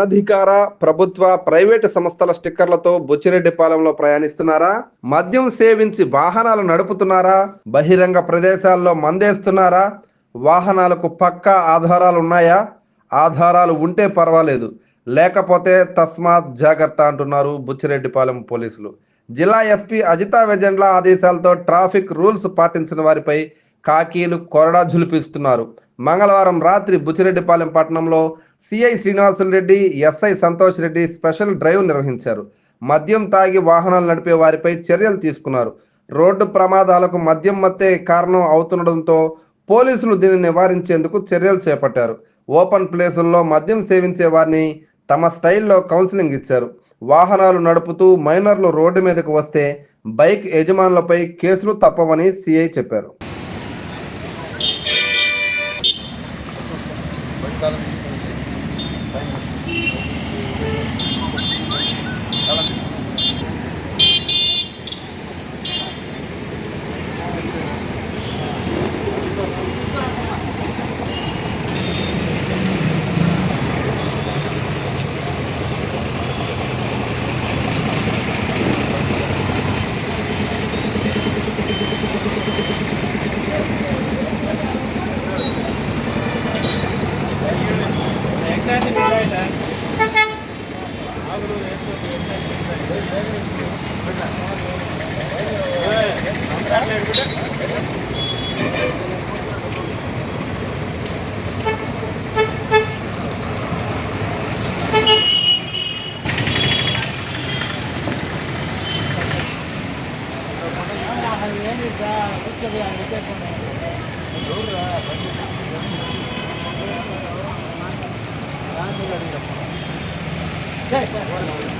అనధికార ప్రభుత్వ ప్రైవేటు సంస్థల స్టిక్కర్లతో బుచ్చిరెడ్డిపాలెంలో ప్రయాణిస్తున్నారా? మద్యం సేవించి వాహనాలు నడుపుతున్నారా? బహిరంగ ప్రదేశాల్లో మందేస్తున్నారా? వాహనాలకు పక్కా ఆధారాలు ఉన్నాయా? ఆధారాలు ఉంటే పర్వాలేదు. లేకపోతే తస్మాత్ జాగ్రత్త అంటున్నారు బుచ్చిరెడ్డిపాలెం పోలీసులు. జిల్లా ఎస్పీ అజితా వెజెండ్ల ఆదేశాలతో ట్రాఫిక్ రూల్స్ పాటించిన వారిపై కాకీలు కొరడా జులిపిస్తున్నారు మంగళవారం రాత్రి బుచ్చిరెడ్డిపాలెం పట్టణంలో CI Reddy SI Santosh Reddy special drive నిర్వహించారు. మద్యం తాగి వాహనాలు నడిపే వారిపై చర్యలు తీసుకున్నారు. రోడ్డు ప్రమాదాలకు మద్యం మత్తే కారణం అవుతుండడంతో పోలీసులు దీన్ని నివారించేందుకు చర్యలు చేపట్టారు. ఓపెన్ ప్లేసుల్లో మద్యం సేవించే వారిని తమ స్టైల్లో కౌన్సిలింగ్ ఇచ్చారు. వాహనాలు నడుపుతూ మైనర్లు రోడ్డు మీదకు వస్తే బైక్ యజమానులపై కేసులు తప్పవని సిఐ చెప్పారు. Gracias. Hey, hey, hey.